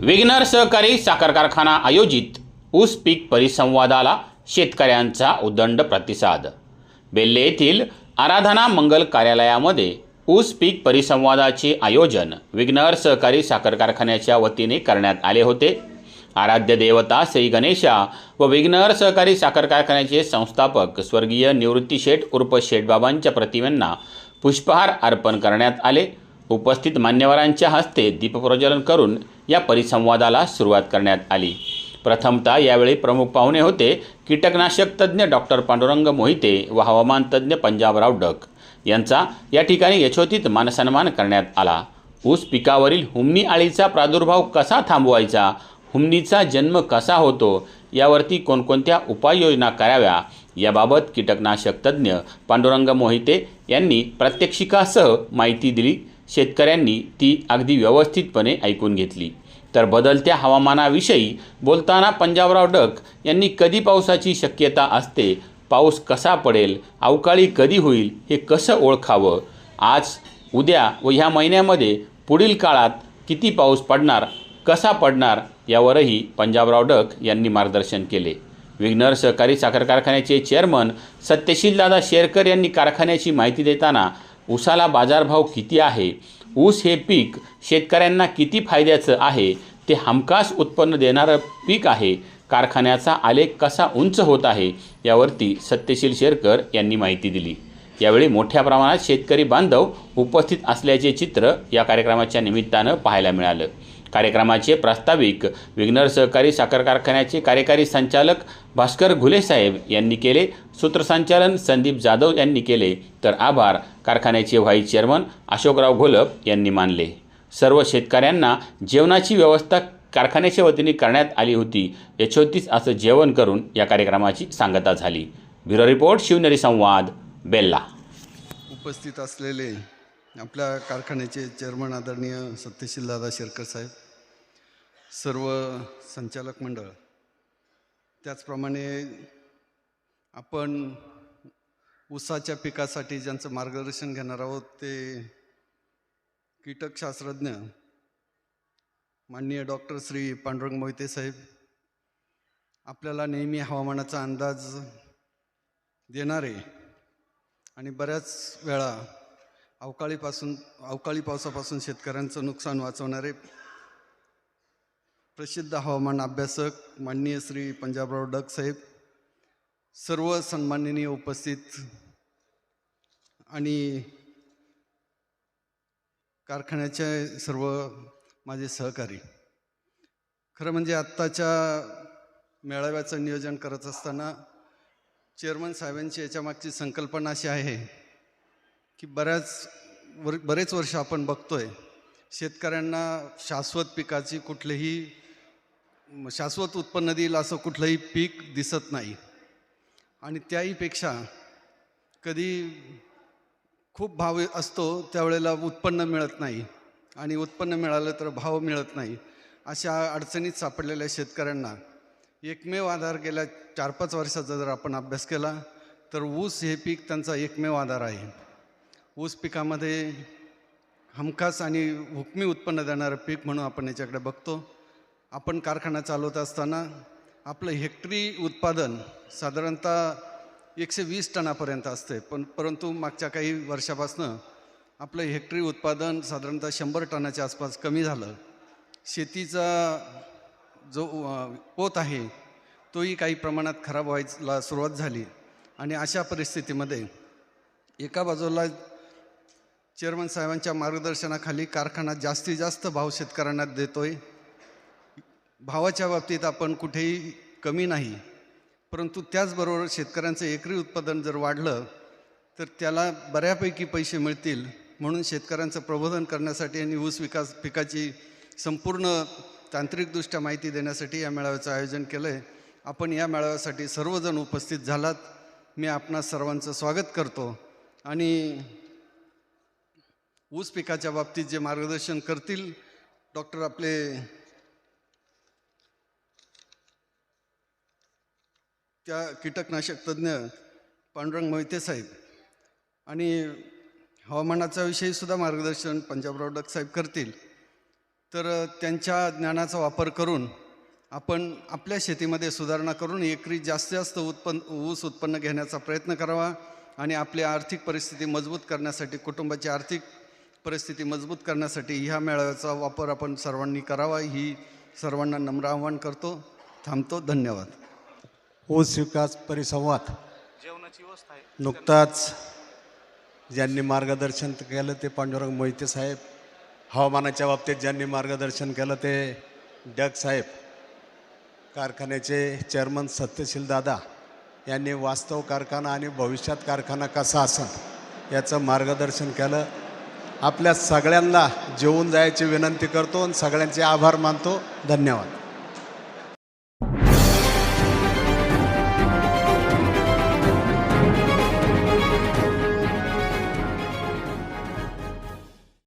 विग्नर सहकारी साखर कारखाना आयोजित ऊस पीक परिसंवादाला शेतकऱ्यांचा उदंड प्रतिसाद. बेल्ले येथील आराधना मंगल कार्यालयामध्ये ऊस पीक परिसंवादाचे आयोजन विघ्नर सहकारी साखर कारखान्याच्या वतीने करण्यात आले होते. आराध्य देवता श्री गणेशा व विघ्नर सहकारी साखर कारखान्याचे संस्थापक स्वर्गीय निवृत्ती शेठ उर्फ शेठबाबांच्या प्रतिमेंना पुष्पहार अर्पण करण्यात आले. उपस्थित मान्यवरांच्या हस्ते दीपप्रज्वलन करून या परिसंवादाला सुरुवात करण्यात आली. प्रथमतः यावेळी प्रमुख पाहुणे होते कीटकनाशक तज्ज्ञ डॉक्टर पांडुरंग मोहिते व हवामान तज्ज्ञ पंजाबराव डक. यांचा या ठिकाणी यशोचित मानसन्मान करण्यात आला. ऊस पिकावरील हुमणी आळीचा प्रादुर्भाव कसा थांबवायचा? हुमणीचा जन्म कसा होतो? यावरती कोणकोणत्या उपाययोजना कराव्या? याबाबत कीटकनाशक तज्ज्ञ पांडुरंग मोहिते यांनी प्रात्यक्षिकासह माहिती दिली. शेतकऱ्यांनी ती अगदी व्यवस्थितपणे ऐकून घेतली. तर बदलत्या हवामानाविषयी बोलताना पंजाबराव डक यांनी कधी पावसाची शक्यता असते पाऊस कसा पडेल अवकाळी कधी होईल हे कसं ओळखावं? आज उद्या व ह्या महिन्यामध्ये पुढील काळात किती पाऊस पडणार कसा पडणार यावरही पंजाबराव डक यांनी मार्गदर्शन केले. विघ्नर सहकारी साखर कारखान्याचे चेअरमन सत्यशीलदादा शेरकर यांनी कारखान्याची माहिती देताना ऊसाला बाजारभाव किती आहे? ऊस हे पीक शेतकऱ्यांना किती फायद्याचं आहे? ते हमखास उत्पन्न देणारं पीक आहे. कारखान्याचा आलेख कसा उंच होत आहे? यावरती सत्यशील शेरकर यांनी माहिती दिली. यावेळी मोठ्या प्रमाणात शेतकरी बांधव उपस्थित असल्याचे चित्र या कार्यक्रमाच्या निमित्तानं पाहायला मिळालं. कार्यक्रमाचे प्रास्ताविक विघ्नर सहकारी साखर कारखान्याचे कार्यकारी संचालक भास्कर घुलेसाहेब यांनी केले. सूत्रसंचालन संदीप जाधव यांनी केले. तर आभार. कारखान्याचे व्हाईस चेअरमन अशोकराव घोलप यांनी मानले. सर्व शेतकऱ्यांना जेवणाची व्यवस्था कारखान्याच्या वतीने करण्यात आली होती. यशोतीस असं जेवण करून या कार्यक्रमाची सांगता झाली. ब्युरो रिपोर्ट शिवनेरी संवाद बेल्ला. उपस्थित असलेले आपल्या कारखान्याचे चेअरमन आदरणीय सत्यशील दादा शेरकर साहेब सर्व संचालक मंडळ त्याचप्रमाणे आपण ऊसाच्या पिकासाठी ज्यांचं मार्गदर्शन घेणार आहोत ते कीटकशास्त्रज्ञ माननीय डॉक्टर श्री पांडुरंग मोहिते साहेब आपल्याला नेहमी हवामानाचा अंदाज देणारे आणि बऱ्याच वेळा अवकाळीपासून अवकाळी पावसापासून शेतकऱ्यांचं नुकसान वाचवणारे प्रसिद्ध हवामान अभ्यासक माननीय श्री पंजाबराव डग साहेब सर्व सन्माननीय उपस्थित आणि कारखान्याचे सर्व माझे सहकारी. खरं म्हणजे आत्ताच्या मेळाव्याचं नियोजन करत असताना चेअरमन साहेबांची याच्यामागची संकल्पना अशी आहे की बऱ्याच वर बरेच वर्ष आपण बघतोय शेतकऱ्यांना शाश्वत पिकाची कुठलेही शाश्वत उत्पन्न देईल असं कुठलंही पीक दिसत नाही. आणि त्याहीपेक्षा कधी खूप भाव असतो त्यावेळेला उत्पन्न मिळत नाही. आणि उत्पन्न मिळालं तर भाव मिळत नाही. अशा अडचणीत सापडलेल्या शेतकऱ्यांना एकमेव आधार गेल्या चार पाच वर्षाचा जर आपण अभ्यास केला तर ऊस हे पीक त्यांचा एकमेव आधार आहे. ऊस पिकामध्ये हमखास आणि हुकमी उत्पन्न देणारं पीक म्हणून आपण याच्याकडे बघतो. आपण कारखाना चालवत असताना आपलं हेक्टरी उत्पादन साधारणतः एकशे वीस टनापर्यंत असते. पण परंतु मागच्या काही वर्षापासनं आपलं हेक्टरी उत्पादन साधारणतः शंभर टनाच्या आसपास कमी झालं. शेतीचा जो पोत आहे तोही काही प्रमाणात खराब व्हायला सुरुवात झाली. आणि अशा परिस्थितीमध्ये एका बाजूला चेअरमन साहेबांच्या मार्गदर्शनाखाली कारखाना जास्तीत जास्त भाव शेतकऱ्यांना देतोय. भावाच्या बाबतीत आपण कुठेही कमी नाही परंतु त्याचबरोबर शेतकऱ्यांचं एकरी उत्पादन जर वाढलं तर त्याला बऱ्यापैकी पैसे मिळतील म्हणून शेतकऱ्यांचं प्रबोधन करण्यासाठी आणि ऊस विकास पिकाची संपूर्ण तांत्रिकदृष्ट्या माहिती देण्यासाठी या मेळाव्याचं आयोजन केलं आहे आपण या मेळाव्यासाठी सर्वजण उपस्थित झालात. मी आपणा सर्वांचं स्वागत करतो आणि ऊस पिकाच्या बाबतीत जे मार्गदर्शन करतील डॉक्टर आपले त्या कीटकनाशक तज्ज्ञ पांडुरंग मोहिते साहेब आणि हवामानाचा विषयीसुद्धा मार्गदर्शन पंजाबराव डक साहेब करतील. तर त्यांच्या ज्ञानाचा वापर करून आपण आपल्या शेतीमध्ये सुधारणा करून एकरी जास्तीत जास्त उत्पन्न ऊस उत्पन्न घेण्याचा प्रयत्न करावा आणि आपली आर्थिक परिस्थिती मजबूत करण्यासाठी कुटुंबाची आर्थिक परिस्थिती मजबूत करण्यासाठी ह्या मेळाव्याचा वापर आपण सर्वांनी करावा ही सर्वांना नम्र आव्हान करतो थांबतो धन्यवाद. हो, ऊस विकास परिसंवाद. जेवणाची नुकताच ज्यांनी मार्गदर्शन केलं ते पांडुरंग मोहिते साहेब हवामानाच्या बाबतीत ज्यांनी मार्गदर्शन केलं ते डग साहेब कारखान्याचे चेअरमन सत्यशील दादा यांनी वास्तव कारखाना आणि भविष्यात कारखाना कसा असेल याचं मार्गदर्शन केलं. आपल्या सगळ्यांना जेवून जायची विनंती करतो आणि सगळ्यांचे आभार मानतो. धन्यवाद.